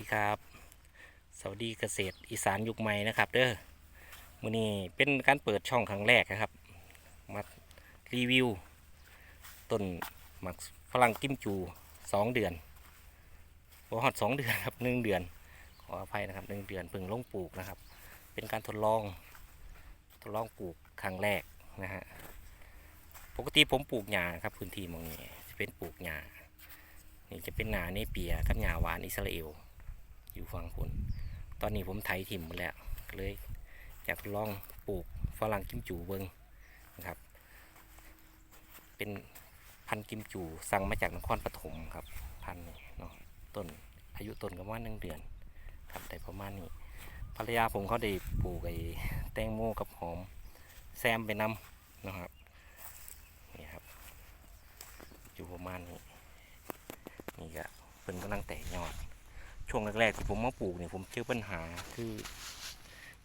ดีครับ สวัสดีเกษตรอีสานยุคใหม่นะครับ เด้อมือนี้เป็นการเปิดช่องครั้งแรกนะครับ มารีวิวต้นหมักฝรั่งกิมจูสองเดือนบฮอดสองเดือนครับหนึ่งเดือน ขออภัยนะครับหนึ่งเดือนเพิ่งลงปลูกนะครับ เป็นการทดลอง ทดลองปลูกครั้งแรกนะฮะปกติผมปลูกหญ้าครับพื้นที่มองนี้จะเป็นปลูกหญ้านี่จะเป็นหนาเนเปียกับหญ้าหวานอิสราเอล อยู่ฝั่งคุณตอนนี้ผมไถถิ่มหมดแล้วเลยอยากลองปลูกฝรั่งกิมจูเบิงนะครับ เป็นพันกิมจูสั่งมาจากนครปฐมครับ พันนี่เนาะต้นอายุต้นก็ประมาณหนึ่งเดือนครับได้ประมาณนี้ภรรยาผมเขาได้ปลูกไอ้แตงโมกับหอมแซมไปนำนะครับนี่ครับอยู่ประมาณนี้นี่ก็เป็นกำลังแตกยอด ช่วงแรกๆที่ผมมาปลูกเนี่ยผมเจอปัญหาคือ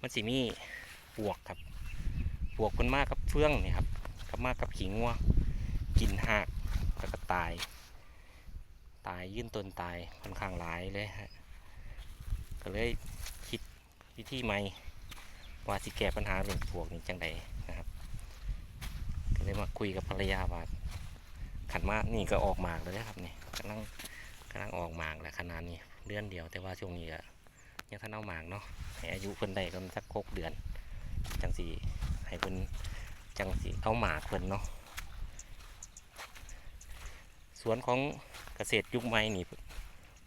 มันสิมีปวกครับ ปวกมันมากกับเฟื่องเนี่ยครับกับมากกับขิงวัวกินหักแล้วก็ตาย ตายยื่นต้นตายค่อนข้างหลายเลยฮะก็เลยคิดวิธีใหม่ว่าสิแก้ปัญหาเรื่องปวกนี่จังใดนะครับ ก็เลยมาคุยกับภรรยาว่าขันมานี่ก็ออกหมากเลยนะครับนี่กำลังกำลังออกหมากแหละขนาดนี้ เดือนเดียวแต่ว่าช่วงนี้ก็ยังท่านเอาหมากเนาะให้อายุเพิ่นได้ก็สักหกเดือน จังสีให้เพิ่นจังสีเอาหมากเพิ่นเนาะสวนของเกษตรยุคใหม่นี่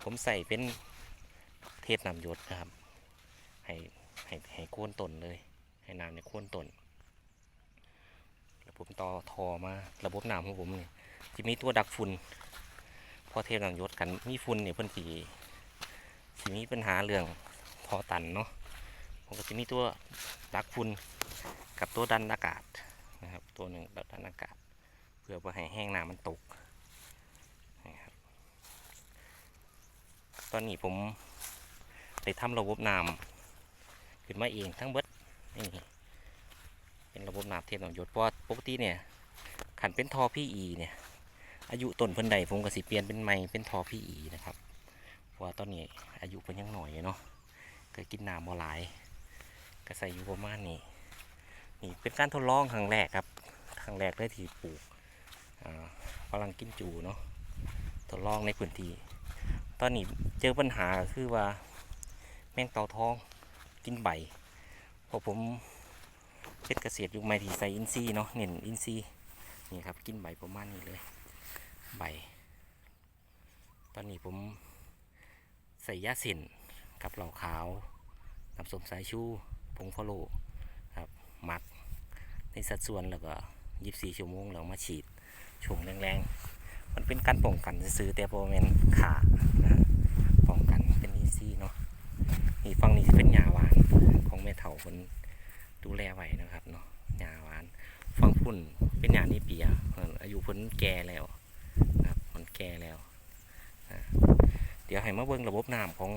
ผมใส่เป็นเทศนำยศนะครับ ให้ให้ให้โค่นต้นเลย ให้น้ำเนี่ยโค่นต้นแล้วผมต่อทอมาระบบน้ำของผมเนี่ยจะมีตัวดักฝุ่นพอเทศนำหยศกันมีฝุ่นเนี่ยเพิ่นสี สีมีปัญหาเรื่องพอตันเนาะผมก็จะมีตัวดักฝุ่นกับตัวดันอากาศนะครับ ตัวหนึ่งดันอากาศ เพื่อว่าให้แห้งน้ำมันตกนะครับตอนนี้ผมได้ทำระบบน้ำขึ้นมาเองทั้งเบิดนี่เป็นระบบน้ำเทศนำหยศเพราะปกติเนี่ยขันเป็นทอพี่อีเนี่ยอายุต้นเพิ่นใดผมก็สิเปลี่ยนเป็นไม้เป็นทอพี่อีนะครับ เพราะว่าตอนนี้อายุเพิ่นยังหน่อยเนาะก็กินน้ำบ่หลายก็ใส่อยู่ประมาณนี้นี่เป็นการทดลองครั้งแรกครับครั้งแรกเลยที่ปลูกอ่าฝรั่งกิมจูเนาะทดลองในพื้นที่ตอนนี้เจอปัญหาคือว่าแมงเต่าทองกินใบเพราะผมเป็นเกษตรยุคใหม่ที่ใส่อินทรีเนาะเน้นอินทรีนี่ครับกินใบประมาณนี้เลยใบ ตอนนี้ผม ใส่ยาส้นกับเหล่าขาวน้ำส้มสายชูผงฟโลครับหมักในสัดส่วนแล้วก็ยีิบสี่ชั่วโมงแล้วมาฉีดช่วงแรงๆ มันเป็นการป้องกันซื้อแต่โปรเมนขานะป้องกันเป็นอีซี่เนาะนี่ฟังนี้เป็นหญ้าหวานของแม่เฒ่าคนดูแลไว้นะครับเนาะหญ้าหวานฟังพุ่นเป็นหญ้านี่เปียอายุพิ่นแก่แล้วครับมันแก่แล้วอะ ดี๋ยวให้มาเบิ่งระบบน้ำของ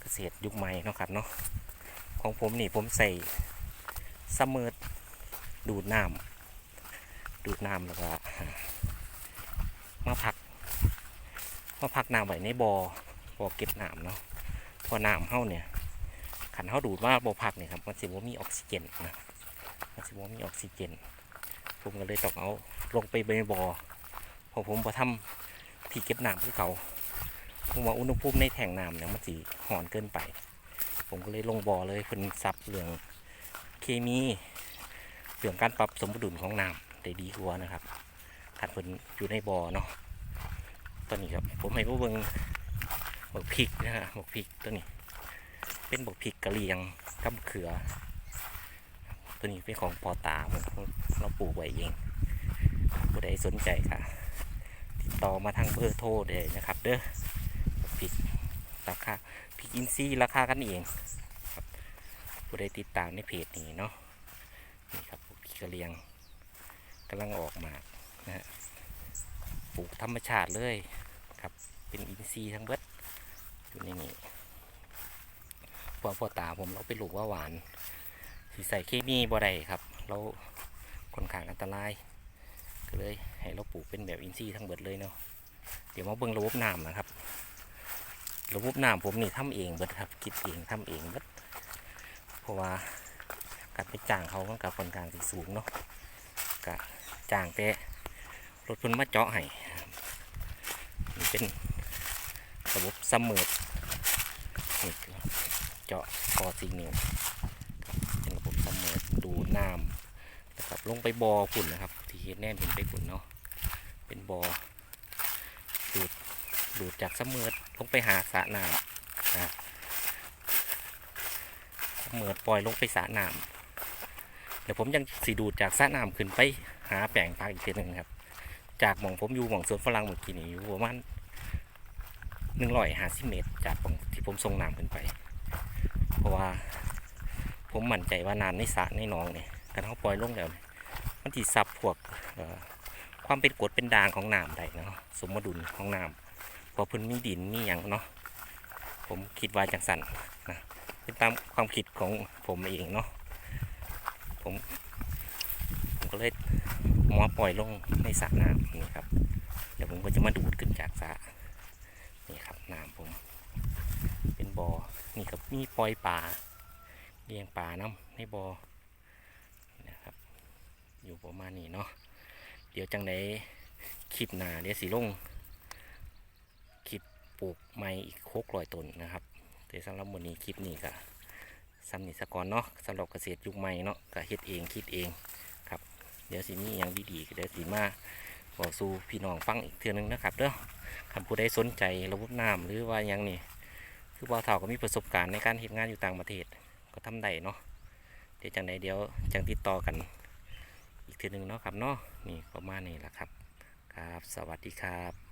เกษตรยุคใหม่เนาะครับเนาะของผมนี่ผมใส่ซัมเมอร์ดูดน้ำดูดน้ำแล้วก็มาพักมาพักน้ำไว้ในบอ่อบ่อเก็บน้ำเนาะพอน้ำเฮาเนี่ยขันเฮาดูดว่าบ่อพักเนี่ยครับมันสิบ่มีออกซิเจนนะมันสิบ่มีออกซิเจน ผมก็เลยต้องเอาลงไปในบอ่อพอผมบ่ทำที่เก็บน้ำคือเขา ผมว่าอุณหภูมิในแทงน้ำเนี่ยมันสีหอนเกินไป ผมก็เลยลงบ่อเลยเพิ่นซับเรื่องเคมีเรื่องการปรับสมดุลของน้ำได้ดีกว่านะครับขัดเพิ่นอยู่ในบ่อเนาะตอนนี้ครับผมให้ผู้เบิงบกพริกนะฮะบกพริกตัวนี้ เป็นบกพริกกะเหรี่ยงกับมะเขือ ตัวนี้เป็นของปอตาผมเราปลูกไว้เองผู้ใดสนใจค่ะ ติดต่อมาทางเบอร์โทรเลยนะครับ เด้อ ริกราคาพริกอินซีราคากันเองครับผู้ใดติดตามในเพจนี้เนาะนี่ครับพวกพริกกระเลียงกำลังออกมานะฮะปลูกธรรมชาติเลยครับเป็นอินซีทั้งเบิดอยู่ในนี้พอพ่อตาผมเราเป็นลูกว่าหวานสีใส่เคมีบ่ได้ครับ เราค่อนข้างอันตราย ก็เลยให้เราปลูกเป็นแบบอินซีทั้งเบิดเลยเนาะเดี๋ยวมาเบิ่งระบบน้ำนะครับ ระบบน้ำผมนี่ทำเองเบิดครับคิดเองทำเองเบิดเพราะว่าการไปจ้างเขามันกับคนกลางที่สูงเนาะกะจ้างแต่รถพิ่นมาเจาะให้นี่เป็นระบบซัมเมอร์นี่เจาะคอซีนิวเป็นระบบซัมเมอร์ดูน้ำนะครับลงไปบอ่อฝุ่นนะครับ ที่เห็นแน่นเห็นไปฝุ่นเนาะเป็นบอ่อ ดูดจากเสมอดลงไปหาสระน้ำนะเสมอดปล่อยลงไปสระน้ำเดี๋ยวผมยังสีดูดจากสระน้ำขึ้นไปหาแปลงพักอีกทีหนึ่งครับ จากหม่องผมอยู่หม่องสวนฝรั่งเมื่อกี้นี่อยู่ประมาณหนึ่งร้อยห้าสิบเมตร จากหม่องที่ผมส่งน้ำขึ้นไป เพราะว่า ผมมั่นใจว่าน้ำในสระในหนองเนี่ยกาเขาปล่อยลงแล้วมันที่ซับพวกความเป็นกรดเป็นด่างของน้ำได้เนาะสมดุลของน้ำ พอพื้นมีดินมีอย่างเนาะผมคิดว่าจังสันนะเป็นตามความคิดของผมเองเนาะผมผมก็เลยมอปล่อยลงในสระน้ำนี่ครับเดี๋ยวผมก็จะมาดูดขึ้นจากสระนี่ครับน้ำผม เป็นบอ่อนี่ครับมีปล่อยปลาเลี้ยงปลาน้ำในบอ่อนะครับ อยู่ประมาณนี้เนาะเดี๋ยวจังไดคลิปหนาเดี๋ยวสีลง ปลูกไม้อีกโคกลอยต้นนะครับแต่สำหรับวันนี้คลิปนี้ก็ซ้ำนี่สกอเนาะสำหรับเกษตรยุคใหม่เนาะก็เฮ็ดเองคิดเองครับ เดี๋ยวสิมีอย่างดีๆก็เดี๋ยวสิมาบอกสู่พี่น้องฟังอีกเทื่อนึงนะครับเด้อคำผู้ใดสนใจระบบน้ำหรือว่ายังนี่คือบ่าวเฒ่าก็มีประสบการณ์ในการเฮ็ดงานอยู่ต่างประเทศก็ทำได้เนาะเดี๋ยวจังใดเดี๋ยวจังติดต่อกัน อีกเทื่อนึงเนาะครับเนาะนี่ประมาณนี้แหละครับ ครับ สวัสดีครับ